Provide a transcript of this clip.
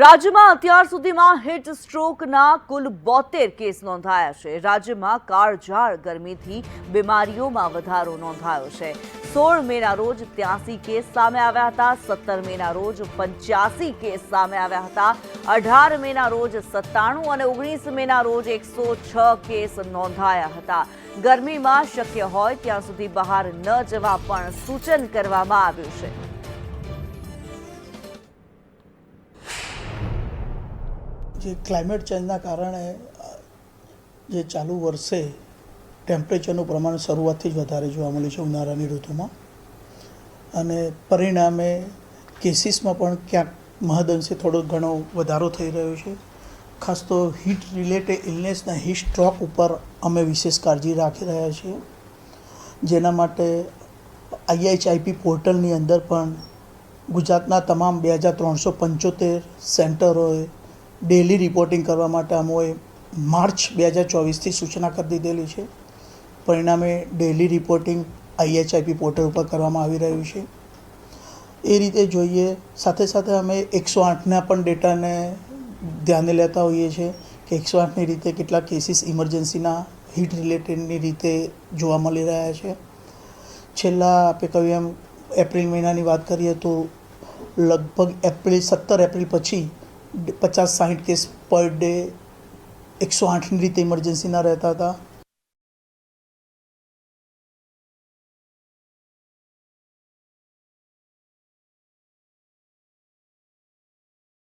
રાજ્યમાં અત્યાર સુધીમાં હિટ સ્ટ્રોકના કુલ બોતેર કેસ નોંધાયા છે. રાજ્યમાં કાળઝાળ ગરમીથી બીમારીઓમાં વધારો નોંધાયો છે. સોળ મેના રોજ ત્યાસી કેસ સામે આવ્યા હતા, સત્તર મેના રોજ પંચ્યાસી કેસ સામે આવ્યા હતા, અઢાર મેના રોજ સત્તાણું અને ઓગણીસ મેના રોજ એકસો છ કેસ નોંધાયા હતા. ગરમીમાં શક્ય હોય ત્યાં સુધી બહાર ન જવા પણ સૂચન કરવામાં આવ્યું છે. જે ક્લાઇમેટ ચેન્જના કારણે, જે ચાલુ વર્ષે ટેમ્પરેચરનું પ્રમાણ શરૂઆતથી જ વધારે જોવા મળ્યું છે ઉનાળાની ઋતુમાં. અને પરિણામે કેસીસમાં પણ ક્યાંક મહદઅંશે થોડો ઘણો વધારો થઈ રહ્યો છે. ખાસ તો હીટ રિલેટેડ ઇલનેસના હીટ સ્ટ્રોક ઉપર અમે વિશેષ કાળજી રાખી રહ્યા છીએ. જેના માટે આઈએચઆઈપી પોર્ટલની અંદર પણ ગુજરાતના તમામ બે હજાર ત્રણસો પંચોતેર સેન્ટરોએ ડેલી રિપોર્ટિંગ કરવા માટે અમોએ માર્ચ બે હજાર ચોવીસથી સૂચના કરી દીધેલી છે. પરિણામે ડેલી રિપોર્ટિંગ આઈએચઆઈપી પોર્ટલ ઉપર કરવામાં આવી રહ્યું છે. એ રીતે જોઈએ, સાથે સાથે અમે એકસો આઠના પણ ડેટાને ધ્યાને લેતા હોઈએ છીએ કે એકસો આઠની રીતે કેટલા કેસીસ ઇમરજન્સીના હીટ રિલેટેડની રીતે જોવા મળી રહ્યા છે. છેલ્લા આપણે કહ્યું એમ, એપ્રિલ મહિનાની વાત કરીએ તો લગભગ એપ્રિલ, સત્તર એપ્રિલ પછી પચાસ સાઠ કેસ પર ડે એકસો આઠની રીતે ઇમરજન્સીના રહેતા હતા.